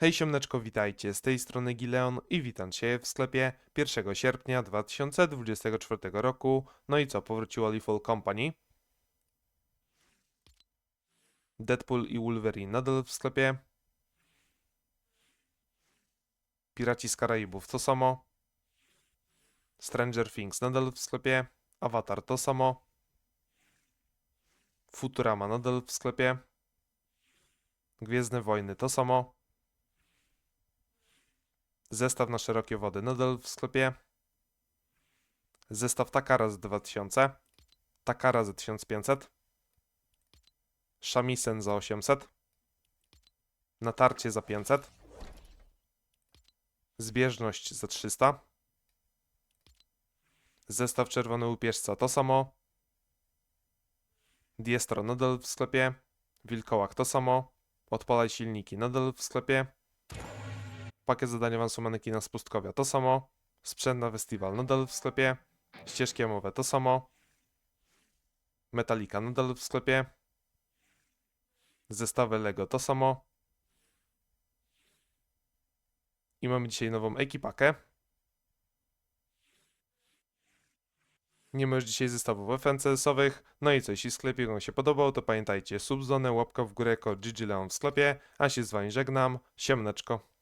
Hej siomneczko, witajcie, z tej strony Gileon i witam Cię w sklepie 1 sierpnia 2024 roku. No i co, powróciło Lethal Company. Deadpool i Wolverine nadal w sklepie. Piraci z Karaibów to samo. Stranger Things nadal w sklepie. Avatar to samo. Futurama nadal w sklepie. Gwiezdne Wojny to samo. Zestaw na szerokie wody nadal w sklepie. Zestaw Takara z 2000. Takara za 1500. Shamisen za 800. Natarcie za 500. Zbieżność za 300. Zestaw Czerwony Łupieżca to samo. Diestro nadal w sklepie. Wilkołak to samo. Odpalaj silniki nadal w sklepie. Pakiet zadania awansu manekina z pustkowia to samo. Sprzęt na festiwal nadal w sklepie. Ścieżki jamowe to samo. Metalika nadal w sklepie. Zestawy Lego to samo. I mamy dzisiaj nową ekipakę. Nie ma już dzisiaj zestawów FNCS-owych. No i co, jeśli sklepik Wam się podobał, to pamiętajcie, subzonę, łapka w górę, kod GGLeon w sklepie. A się z Wami żegnam. Siemneczko.